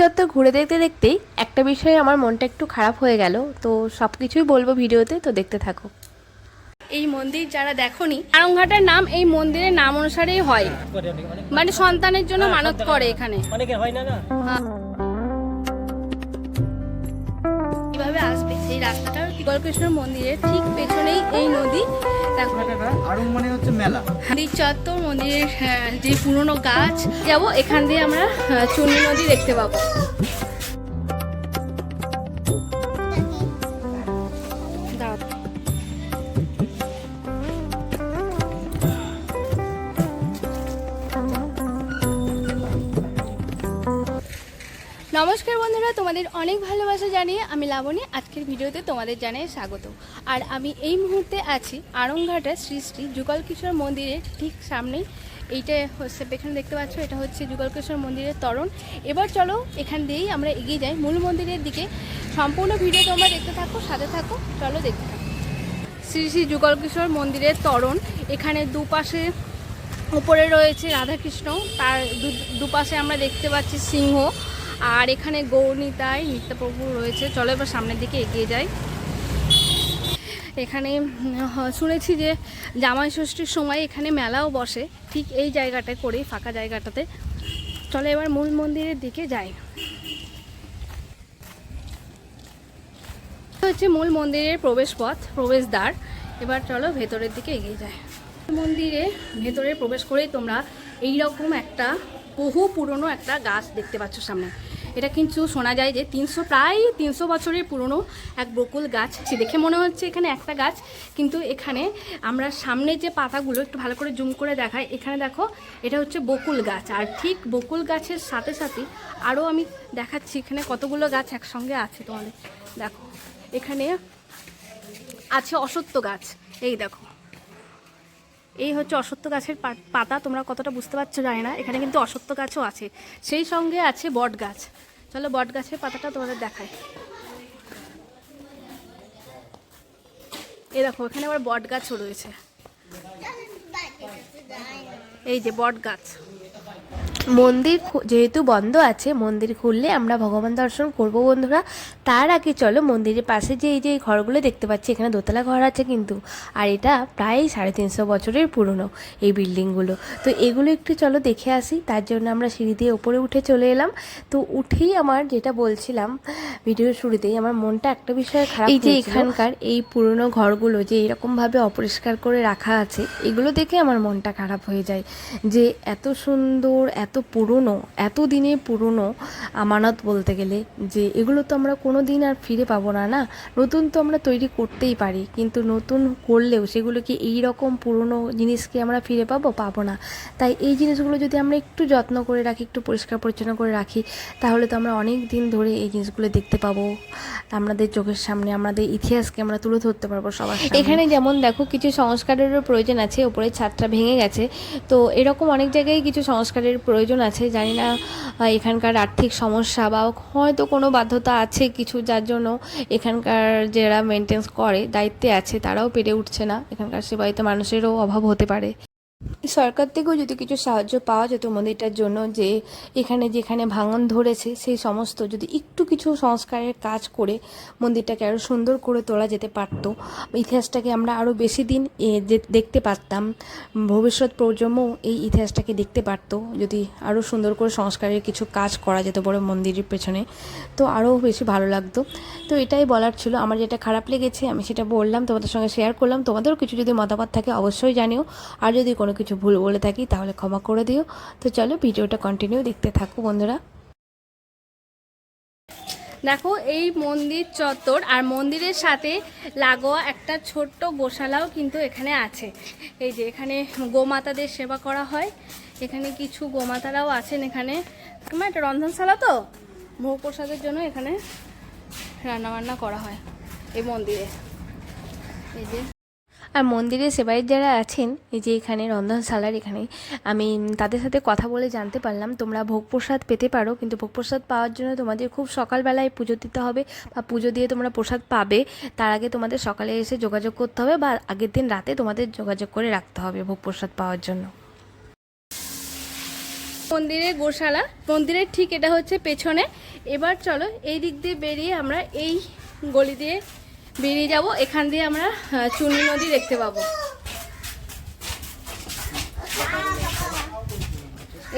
চত্বর ঘুরে দেখতে দেখতেই একটা বিষয়ে আমার মনটা একটু খারাপ হয়ে গেল। তো সব কিছুই বলব ভিডিওতে তো দেখতে থাকো। এই মন্দির যারা দেখনি আরংঘাটের নাম এই মন্দিরের নাম অনুসারেই হয়। মানে সন্তানের জন্য হ্যাঁ, মানত করে এখানে। অনেকের হয় না না? কীভাবে আসবে। সেই রাস্তাটা গোপালকৃষ্ণ মন্দিরের ঠিক পেছনেই এই নদী। দেখো। আরং মানে হচ্ছে মেলা। মন্দির চত্বর মন্দিরের আহ, যে পুরনো গাছ যাব এখান দিয়ে আমরা চুনি নদী দেখতে পাবো। নমস্কার বন্ধুরা, তোমাদের অনেক ভালোবাসা জানিয়ে আমি লাবণী। আজকের ভিডিওতে তোমাদের জানাই স্বাগত। আর আমি এই মুহূর্তে আছি আরংঘাটা শ্রী শ্রী যুগল কিশোর মন্দিরের ঠিক সামনেই। এইটা হচ্ছে এখানে দেখতে পাচ্ছ, এটা হচ্ছে যুগল কিশোর মন্দিরের তরণ। এবার চলো, এখান দিয়েই আমরা এগিয়ে যাই মূল মন্দিরের দিকে। সম্পূর্ণ ভিডিও তোমরা দেখতে থাকো, সাথে থাকো। চলো দেখতে থাকো। শ্রী শ্রী যুগল কিশোর মন্দিরের তরণ। এখানে দুপাশে উপরে রয়েছে রাধাকৃষ্ণ। তার দুপাশে আমরা দেখতে পাচ্ছি সিংহ। আর এখানে গৌরনীতায় নিত্যপ্রভু রয়েছে। চলো এবার সামনের দিকে এগিয়ে যাই। এখানে শুনেছি যে জামাই ষষ্ঠীর সময় এখানে মেলাও বসে। ঠিক এই জায়গাটায় করে ফাঁকা জায়গাটাতে। চলো এবার মূল মন্দিরের দিকে যাই। হচ্ছে মূল মন্দিরের প্রবেশ প্রবেশপথ, প্রবেশদ্বার। এবার চলো ভেতরের দিকে এগিয়ে যায় মন্দিরে ভেতরে প্রবেশ করেই তোমরা এই রকম একটা বহু পুরনো একটা গাছ দেখতে পাচ্ছ সামনে। এটা কিন্তু শোনা যায় যে তিনশো, প্রায় তিনশো বছরের পুরনো এক বকুল গাছ সে দেখে মনে হচ্ছে এখানে একটা গাছ, কিন্তু এখানে আমরা সামনে যে পাতাগুলো একটু ভালো করে জুম করে দেখাই, এখানে দেখো এটা হচ্ছে বকুল গাছ। আর ঠিক বকুল গাছের সাথে সাথে আরও আমি দেখাচ্ছি এখানে কতগুলো গাছ একসঙ্গে আছে তোমাদের। দেখো, এখানে আছে অসত্য গাছ। এই দেখো। এই হচ্ছে অসত্য গাছের পাতা, তোমরা কতটা বুঝতে পারছ জানি না, এখানে কিন্তু অসত্য গাছও আছে। সেই সঙ্গে আছে বট গাছ। চলো বট গাছের পাতাটা তোমাদের দেখায় এই দেখো, এখানে আবার বট গাছও রয়েছে। এই যে বট গাছ। মন্দির যেহেতু বন্ধ আছে মন্দির খুললে আমরা ভগবান দর্শন করব বন্ধুরা। তার আগে চলো মন্দিরের পাশে যে এই যে এই ঘরগুলো দেখতে পাচ্ছি এখানে দোতলা ঘর আছে কিন্তু আর এটা প্রায় সাড়ে তিনশো বছরের পুরনো এই বিল্ডিংগুলো। তো এগুলো একটু চলো দেখে আসি তার জন্য আমরা সিঁড়ি দিয়ে ওপরে উঠে চলে এলাম। তো উঠেই আমার যেটা বলছিলাম ভিডিওর শুরুতেই আমার মনটা একটা বিষয়ে খারাপ এই যে এখানকার এই পুরনো ঘরগুলো যে এরকমভাবে অপরিষ্কার করে রাখা আছে এগুলো দেখে আমার মনটা খারাপ হয়ে যায়। যে এত সুন্দর এত পুরনো, এত দিনে পুরনো আমানত বলতে গেলে যে এগুলো তো আমরা কোনো দিন আর ফিরে পাবো না না? নতুন তো আমরা তৈরি করতেই পারি, কিন্তু নতুন করলেও সেগুলো কি এই রকম পুরনো জিনিসকে আমরা ফিরে পাবো পাবো না। তাই এই জিনিসগুলো যদি আমরা একটু যত্ন করে রাখি, একটু পরিষ্কার পরিচ্ছন্ন করে রাখি, তাহলে তো আমরা অনেক দিন ধরে এই জিনিসগুলো দেখতে পাবো। আমাদের চোখের সামনে, আমাদের ইতিহাসকে আমরা তুলে ধরতে পারব সবার এখানে যেমন দেখো কিছু সংস্কারেরও প্রয়োজন আছে উপরে ছাদটা ভেঙে গেছে। তো এরকম অনেক জায়গায় কিছু সংস্কারের প্রয়োজন আছে, জানি না এখানকার আর্থিক সমস্যা বা হয়তো কোনো বাধ্যতা আছে কিছু, যার জন্য এখানকার যারা মেনটেন্স করে, দায়িত্বে আছে, তারাও পেরে উঠছে না। এখানকার সেবায়িত মানুষেরও অভাব হতে পারে। সরকার থেকেও যদি কিছু সাহায্য পাওয়া যেত মন্দিরটার জন্য যে এখানে, যেখানে ভাঙন ধরেছে, সেই সমস্ত যদি একটু কিছু সংস্কারের কাজ করে মন্দিরটাকে আরও সুন্দর করে তোলা যেতে পারত। ইতিহাসটাকে আমরা আরও বেশি দিন দেখতে পারতাম, ভবিষ্যৎ প্রজন্মও এই ইতিহাসটাকে দেখতে পারতো, যদি আরও সুন্দর করে সংস্কারের কিছু কাজ করা যেত বড় মন্দিরের পেছনে, তো আরও বেশি ভালো লাগতো। তো এটাই বলার ছিল। আমার যেটা খারাপ লেগেছে, আমি সেটা বললাম, তোমাদের সঙ্গে শেয়ার করলাম। তোমাদেরও কিছু যদি মতামত থাকে অবশ্যই জানিও। আর যদি কোনো কিছু ভুল বলে থাকি, তাহলে ক্ষমা করে দিও। তো চলো ভিডিওটা কন্টিনিউ দেখতে থাকো বন্ধুরা। দেখো, এই মন্দির চত্বর আর মন্দিরের সাথে লাগোয়া একটা ছোট্ট গোশালাও কিন্তু এখানে আছে। এই যে এখানে গোমাতাদের সেবা করা হয়। এখানে কিছু গোমাতারাও আছেন এখানে। তোমার এটা রন্ধনশালা তো? ভোগ প্রসাদের জন্য এখানে রান্নাবান্না করা হয় এই মন্দিরে। এই যে আর মন্দিরের সেবায়িত যারা আছেন, এই যে এখানে রন্ধনশালার এখানে, আমি তাদের সাথে কথা বলে জানতে পারলাম। তোমরা ভোগ প্রসাদ পেতে পারো, কিন্তু ভোগ প্রসাদ পাওয়ার জন্য তোমাদের খুব সকালবেলায় পুজো দিতে হবে বা পুজো দিয়ে তোমরা প্রসাদ পাবে। তার আগে তোমাদের সকালে এসে যোগাযোগ করতে হবে বা আগের দিন রাতে তোমাদের যোগাযোগ করে রাখতে হবে ভোগ প্রসাদ পাওয়ার জন্য। মন্দিরের গোশালা, মন্দিরের ঠিক এটা হচ্ছে পেছনে। এবার চলো এই দিক দিয়ে বেরিয়ে আমরা এই গলি দিয়ে বেরিয়ে যাব, এখান দিয়ে আমরা চুনি নদী দেখতে পাবো।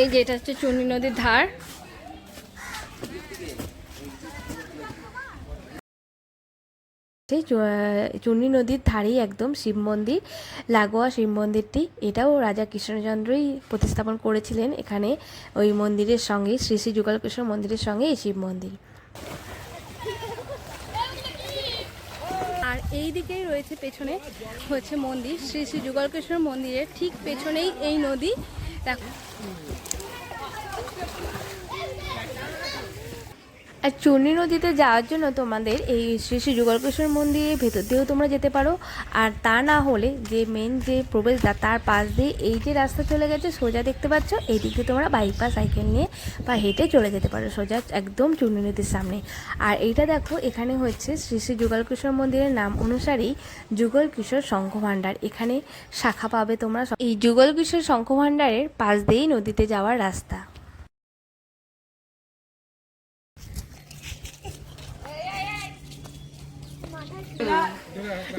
এই যে এটা হচ্ছে চুনি নদীর ধার। চুনি নদীর ধারেই একদম শিব মন্দির, লাগোয়া শিব মন্দিরটি। এটাও রাজা কৃষ্ণচন্দ্রই প্রতিস্থাপন করেছিলেন এখানে, ওই মন্দিরের সঙ্গে, শ্রী শ্রী যুগলকৃষ্ণ মন্দিরের সঙ্গে এই শিব মন্দির আর এই দিকেই রয়েছে পেছনে হচ্ছে মন্দির, শ্রী শ্রী যুগলকৃষ্ণ মন্দিরের ঠিক পেছনেই এই নদী। দেখো। আর চূর্ণী নদীতে যাওয়ার জন্য তোমাদের এই শ্রী শ্রী যুগলকৃষ্ণ মন্দিরের ভেতর দিয়েও তোমরা যেতে পারো। আর তা না হলে যে মেন যে প্রবেশদ্বার, তার পাশ দিয়ে এই যে রাস্তা চলে গেছে, সোজা দেখতে পাচ্ছ এই তোমরা বাইক বা সাইকেল নিয়ে বা হেঁটে চলে যেতে পারো, সোজা একদম চূর্ণী নদীর সামনে। আর এইটা দেখো, এখানে হচ্ছে শ্রী শ্রী যুগলকৃষ্ণ মন্দিরের নাম অনুসারেই যুগল কিশোর শঙ্খ ভাণ্ডার। এখানে শাখা পাবে তোমরা। এই যুগল কিশোর শঙ্খ ভাণ্ডারের পাশ দিয়েই নদীতে যাওয়ার রাস্তা।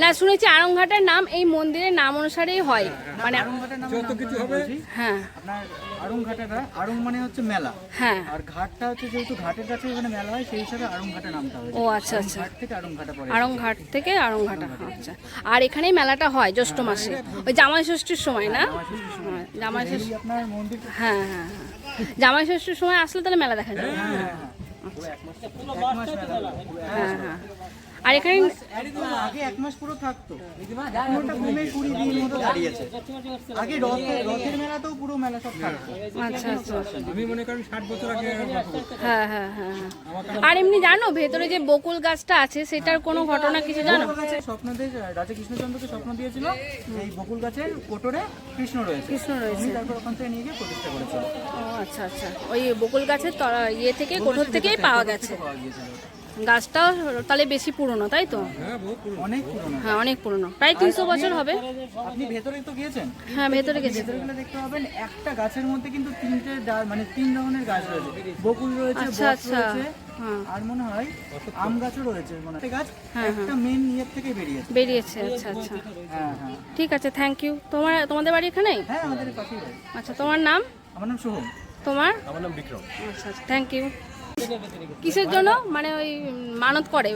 না শুনেছি আরংঘাটার নাম এই মন্দিরের নাম অনুসারেই হয়। মানে নামে নাম বলছি। হ্যাঁ। আপনার মানে হচ্ছে মেলা। হ্যাঁ। আর ঘাটটা হচ্ছে যেহেতু ঘাটের কাছে ওখানে মেলা হয় সেই হিসাবে নামটা ও আচ্ছা আচ্ছা। ঘাট থেকে আড়ং পড়ে। আরংঘাট থেকে আরংঘাটা আচ্ছা। আর এখানেই মেলাটা হয় জ্যৈষ্ঠ মাসে। ওই জামাই ষষ্ঠীর সময় না? হ্যাঁ, জামাই ষষ্ঠী আপনার মন্দির হ্যাঁ হ্যাঁ হ্যাঁ। জামাই ষষ্ঠীর সময় আসলে তাহলে মেলা দেখা যাবে। এক মাস হ্যাঁ হ্যাঁ। আর এখানে আগে এক মাস পুরো থাকতো। কমে কুড়ি দিন মতো দাঁড়িয়েছে। আগে রথের রথের মেলাতেও পুরো মেলা সব থাকতো। আচ্ছা আচ্ছা। আমি মনে করেন ষাট বছর আগে হ্যাঁ হ্যাঁ হ্যাঁ হ্যাঁ। আর এমনি জানো ভেতরে যে বকুল গাছটা আছে সেটার কোনো ঘটনা কিছু জানো? বকুল গাছে স্বপ্ন দিয়ে রাজা কৃষ্ণচন্দ্রকে স্বপ্ন দিয়েছিল এই বকুল গাছের কোটরে কৃষ্ণ রয়েছে। কৃষ্ণ রয়েছে। তারপর ওখান থেকে নিয়ে গিয়ে প্রতিষ্ঠা করেছিল। ও আচ্ছা আচ্ছা। ওই বকুল গাছের তলা ইয়ে থেকে কোঠর থেকেই পাওয়া গেছে। গাছটাও তাহলে বেশি পুরনো তাই তো? অনেক পুরনো। হ্যাঁ অনেক পুরনো। প্রায় তিনশো বছর হবে। আপনি ভেতরে তো গিয়েছেন। হ্যাঁ ভেতরে গেছে ভেতরে দেখতে পাবেন একটা গাছের মধ্যে কিন্তু তিনটে মানে তিন ধরনের গাছ রয়েছে। বকুল রয়েছে আচ্ছা, আচ্ছা। হ্যাঁ। আর মনে হয় আম গাছও রয়েছে। মনে হয় গাছ একটা মেন ইয়ের থেকে বেরিয়েছে। বেরিয়েছে আচ্ছা আচ্ছা। হ্যাঁ হ্যাঁ। ঠিক আছে থ্যাংক ইউ তোমার তোমাদের বাড়ি এখানেই? হ্যাঁ আমাদের পাশেই আচ্ছা তোমার নাম? আমার নাম সোহম। তোমার? আমার নাম বিক্রম। আচ্ছা আচ্ছা থ্যাংক ইউ কিসের জন্য? মানে ওই মানত করে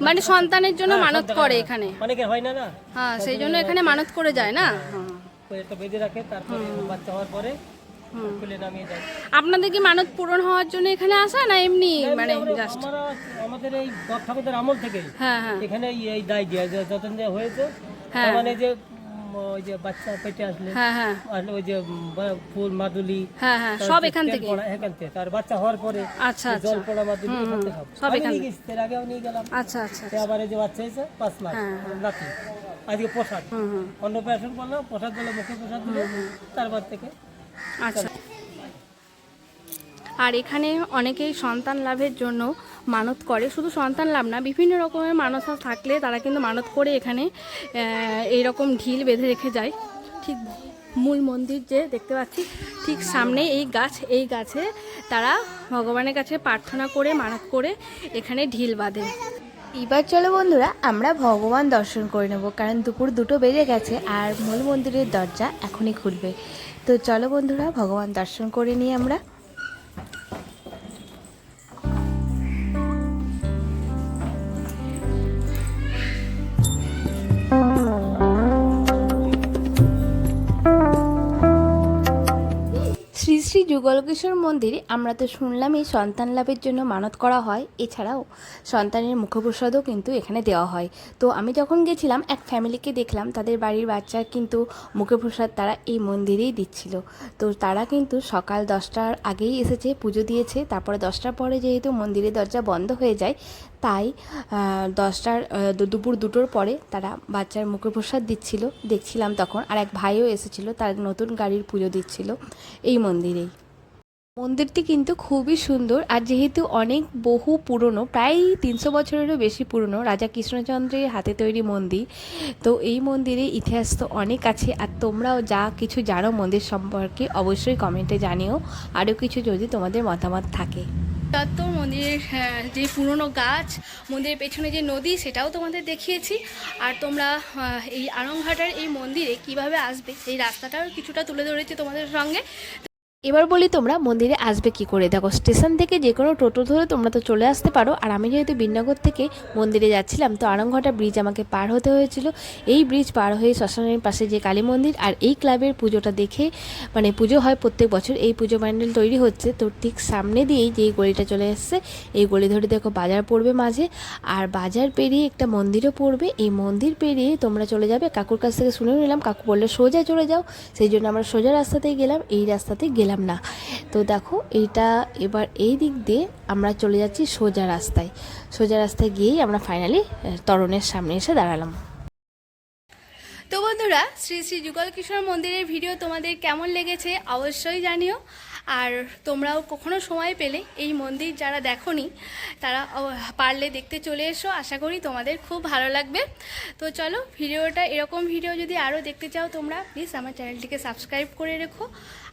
মানে সন্তানের জন্য মানত করে এখানে। অনেকের হয় না না? হ্যাঁ সেই জন্য এখানে মানত করে যায় না? হ্যাঁ। তো এটা বেঁধে রাখে তারপরে বাচ্চা হওয়ার পরে খুলে নামিয়ে দেয়। আপনাদের কি মানত পূরণ হওয়ার জন্য এখানে আসা না এমনি মানে জাস্ট আমাদের এই বাপ ঠাকুরদের আমল থেকে হ্যাঁ হ্যাঁ। এখানে এই- দায় দিয়ে যতদিন হয়েছে হ্যাঁ। মানে যে ওই যে বাচ্চা পেটে আসলে হ্যাঁ হ্যাঁ। আসলে ওই যে ফুল মাদুলি হ্যাঁ হ্যাঁ সব এখান থেকে। এখান থেকে। তার বাচ্চা হওয়ার পরে আচ্ছা আচ্ছা জল পড়া মাদুলি সব এখান থেকে। এর আগেও নিয়ে গেলাম। আচ্ছা আচ্ছা আবার যে বাচ্চা হয়েছে পাঁচ মাস রাতে রাত্রি আজকে প্রসাদ। অন্য প্যাশন করলাম প্রসাদ বলে মুখে প্রসাদ দিলে তারপর থেকে আচ্ছা। আর এখানে অনেকেই সন্তান লাভের জন্য মানত করে। শুধু সন্তান লাভ না, বিভিন্ন রকমের মানসা থাকলে তারা কিন্তু মানত করে এখানে এই রকম ঢিল বেঁধে রেখে যায়। ঠিক মূল মন্দির যে দেখতে পাচ্ছি, ঠিক সামনে এই গাছ, এই গাছে তারা ভগবানের কাছে প্রার্থনা করে, মানত করে এখানে ঢিল বাঁধে। এবার চলো বন্ধুরা, আমরা ভগবান দর্শন করে নেব, কারণ দুপুর দুটো বেজে গেছে আর মূল মন্দিরের দরজা এখনই খুলবে। তো চলো বন্ধুরা, ভগবান দর্শন করে নিই আমরা। শ্রী শ্রী যুগলকিশোর মন্দিরে আমরা তো শুনলামই সন্তান লাভের জন্য মানত করা হয়। এছাড়াও সন্তানের মুখপ্রসাদও কিন্তু এখানে দেওয়া হয়। তো আমি যখন গেছিলাম, এক ফ্যামিলিকে দেখলাম, তাদের বাড়ির বাচ্চার কিন্তু মুখপ্রসাদ তারা এই মন্দিরেই দিচ্ছিল। তো তারা কিন্তু সকাল দশটার আগেই এসেছে, পুজো দিয়েছে। তারপরে দশটার পরে যেহেতু মন্দিরের দরজা বন্ধ হয়ে যায়, তাই দশটার দুপুর দুটোর পরে তারা বাচ্চার মুখপ্রসাদ দিচ্ছিল। দেখছিলাম তখন, আর এক ভাইও এসেছিল, তার নতুন গাড়ির পুজো দিচ্ছিল এই মন্দিরেই মন্দিরটি কিন্তু খুবই সুন্দর আর যেহেতু অনেক বহু পুরনো, প্রায় তিনশো বছরেরও বেশি পুরনো রাজা কৃষ্ণচন্দ্রের হাতে তৈরি মন্দির, তো এই মন্দিরে ইতিহাস তো অনেক আছে আর তোমরাও যা কিছু জানো মন্দির সম্পর্কে অবশ্যই কমেন্টে জানিও। আরও কিছু যদি তোমাদের মতামত থাকে। চত্বর মন্দিরের যে পুরনো গাছ, মন্দিরের পেছনে যে নদী, সেটাও তোমাদের দেখিয়েছি। আর তোমরা এই আরংঘাটার এই মন্দিরে কীভাবে আসবে, এই রাস্তাটাও কিছুটা তুলে ধরেছি তোমাদের সঙ্গে। এবার বলি তোমরা মন্দিরে আসবে কি করে। দেখো, স্টেশন থেকে যে কোনো টোটো ধরে তোমরা তো চলে আসতে পারো। আর আমি যেহেতু বিনগর থেকে মন্দিরে যাচ্ছিলাম, তো আরংঘাটা ব্রিজ আমাকে পার হতে হয়েছিল। এই ব্রিজ পার হয়ে শ্মশানের পাশে যে কালী মন্দির, আর এই ক্লাবের পুজোটা দেখে মানে পুজো হয় প্রত্যেক বছর, এই পুজো প্যান্ডেল তৈরি হচ্ছে। তো ঠিক সামনে দিয়েই যে গলিটা চলে এসছে, এই গলি ধরে দেখো বাজার পড়বে মাঝে। আর বাজার পেরিয়ে একটা মন্দিরও পড়বে। এই মন্দির পেরিয়ে তোমরা চলে যাবে। কাকুর কাছ থেকে শুনে নিলাম, কাকু বললে, সোজা চলে যাও। সেই জন্য আমরা সোজা রাস্তাতেই গেলাম। এই রাস্তাতেই গেলাম। না। তো দেখো, এইটা এবার এই দিক দিয়ে আমরা চলে যাচ্ছি সোজা রাস্তায়। সোজা রাস্তায় গিয়েই আমরা ফাইনালি তরণের সামনে এসে দাঁড়ালাম। তো বন্ধুরা, শ্রী শ্রী যুগল কিশোর মন্দিরের ভিডিও তোমাদের কেমন লেগেছে অবশ্যই জানিও। আর তোমরাও কখনো সময় পেলে এই মন্দির যারা দেখোনি, তারা পারলে দেখতে চলে এসো। আশা করি তোমাদের খুব ভালো লাগবে। তো চলো ভিডিওটা এরকম ভিডিও যদি আরও দেখতে চাও তোমরা প্লিজ আমার চ্যানেলটিকে সাবস্ক্রাইব করে রেখো।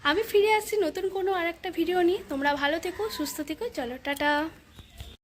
আমি ফিরে আসছি নতুন কোনো আর একটা ভিডিও নিয়ে। তোমরা ভালো থেকো, সুস্থ থেকো। চলো, টাটা।